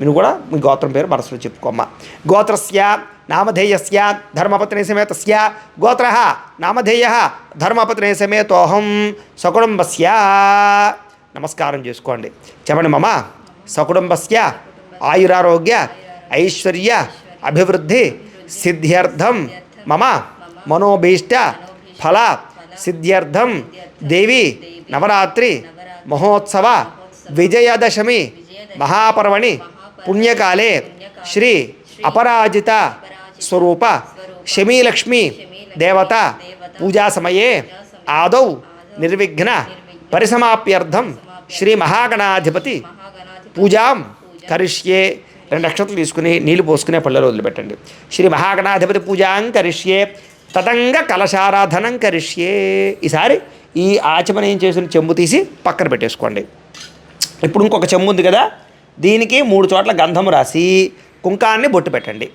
మీరు కూడా మీ గోత్రం పేరు మనసులో చెప్పుకోమ్మా. గోత్రస్య నామధేయస్య ధర్మపత్ని సమేతస్య గోత్ర నామధేయ ధర్మపత్ని సమేతోహం సకుటుంబస్య. నమస్కారం చేసుకోండి. చెప్పండి మమ. సకుటుంబస్య ఆయురారోగ్య ఐశ్వర్య అభివృద్ధి సిద్ధ్యర్థం. మమ. మనోభీష్ట ఫల సిద్ధ్యర్థం. దేవి నవరాత్రి మహోత్సవ విజయదశమి మహాపర్వణి పుణ్యకాలే శ్రీ అపరాజిత స్వరూప శమీలక్ష్మి దేవత పూజా సమయే ఆదౌ నిర్విఘ్న పరిసమాప్యర్థం శ్రీ మహాగణాధిపతి. పూజాం కరిష్యే. రెండు నక్షత్రాలు తీసుకుని నీళ్ళు పోసుకునే పళ్ళలో వదిలిపెట్టండి. శ్రీ మహాగణాధిపతి పూజాం కరిష్యే. తతంగ కలశారాధనం కరిష్యే. ఈసారి ఈ ఆచమనం చేసిన చెంబు తీసి పక్కన పెట్టేసుకోండి. ఇప్పుడు ఇంకొక చెంబు ఉంది కదా? దీనికి మూడు చోట్ల గంధం రాసి కుంకాన్ని బొట్టు పెట్టండి.